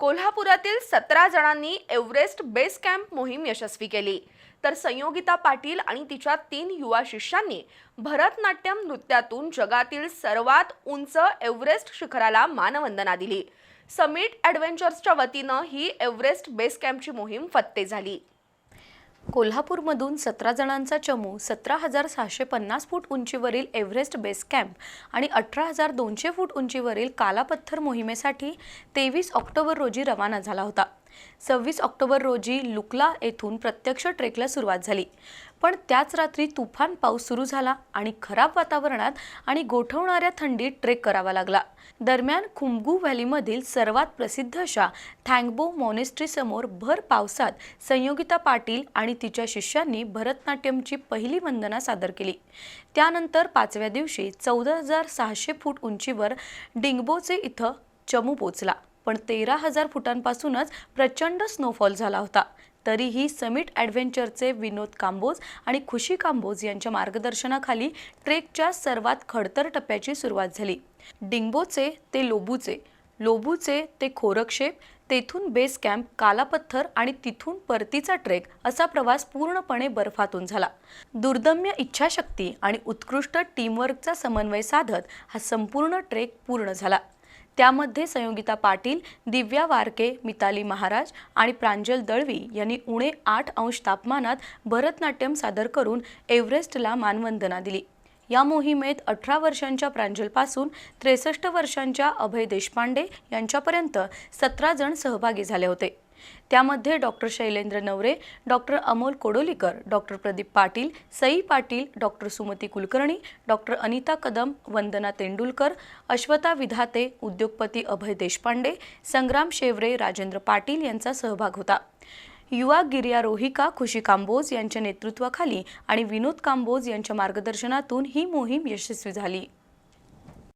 कोल्हापुरातील सतरा जणांनी एव्हरेस्ट बेस कॅम्प मोहीम यशस्वी केली. तर संयोगिता पाटील आणि तिच्या तीन युवा शिष्यांनी भरतनाट्यम नृत्यातून जगातील सर्वात उंच एव्हरेस्ट शिखराला मानवंदना दिली. समिट ॲडव्हेंचर्सच्या वतीनं ही एव्हरेस्ट बेस कॅम्पची मोहीम फत्ते झाली. कोल्हापूरमधून सतरा जणांचा चमू सतरा हजार सहाशे पन्नास फूट उंचीवरील एव्हरेस्ट बेस कॅम्प आणि अठरा हजार दोनशे फूट उंचीवरील कालापत्थर मोहिमेसाठी तेवीस ऑक्टोबर रोजी रवाना झाला होता. सव्वीस ऑक्टोबर रोजी लुकला येथून प्रत्यक्ष ट्रेकला सुरुवात झाली. पण त्याच रात्री तुफान पाऊस सुरू झाला आणि खराब वातावरणात आणि गोठवणाऱ्या थंडीत ट्रेक करावा लागला. दरम्यान खुंबगू व्हॅलीमधील सर्वात प्रसिद्ध अशा थँगबो मॉनेस्ट्रीसमोर भर पावसात संयोगिता पाटील आणि तिच्या शिष्यांनी भरतनाट्यमची पहिली वंदना सादर केली. त्यानंतर पाचव्या दिवशी चौदा हजार सहाशे फूट उंचीवर डिंगबोचे इथं चमू पोचला. पण तेरा हजार फुटांपासूनच प्रचंड स्नोफॉल झाला होता. तरीही समिट ॲडव्हेंचरचे विनोद कांबोज आणि खुशी कांबोज यांच्या मार्गदर्शनाखाली ट्रेकच्या सर्वात खडतर टप्प्याची सुरुवात झाली. डिंगबोचे ते लोबूचे लोबूचे ते खोरक्षेप तेथून बेस कॅम्प कालापत्थर आणि तिथून परतीचा ट्रेक असा प्रवास पूर्णपणे बर्फातून झाला. दुर्दम्य इच्छाशक्ती आणि उत्कृष्ट टीमवर्कचा समन्वय साधत हा संपूर्ण ट्रेक पूर्ण झाला. त्यामध्ये संयोगिता पाटील दिव्या वारके मिताली महाराज आणि प्रांजल दळवी यांनी उणे आठ अंश तापमानात भरतनाट्यम सादर करून एव्हरेस्टला मानवंदना दिली. या मोहिमेत अठरा वर्षांच्या प्रांजलपासून त्रेसष्ट वर्षांच्या अभय देशपांडे यांच्यापर्यंत सतरा जण सहभागी झाले होते. त्यामध्ये doctor Shailendra Navare doctor Amol Kodolikar doctor Pradeep Patil Sai Patil doctor Sumati Kulkarni doctor Anita Kadam Vandana Tendulkar Ashwata Vidhate उद्योगपती अभय देशपांडे संग्राम शेवरे राजेंद्र पाटील यांचा सहभाग होता. युवा गिर्यारोहिका खुशी कांबोज यांच्या नेतृत्वाखाली आणि विनोद कांबोज यांच्या मार्गदर्शनातून ही मोहीम यशस्वी झाली.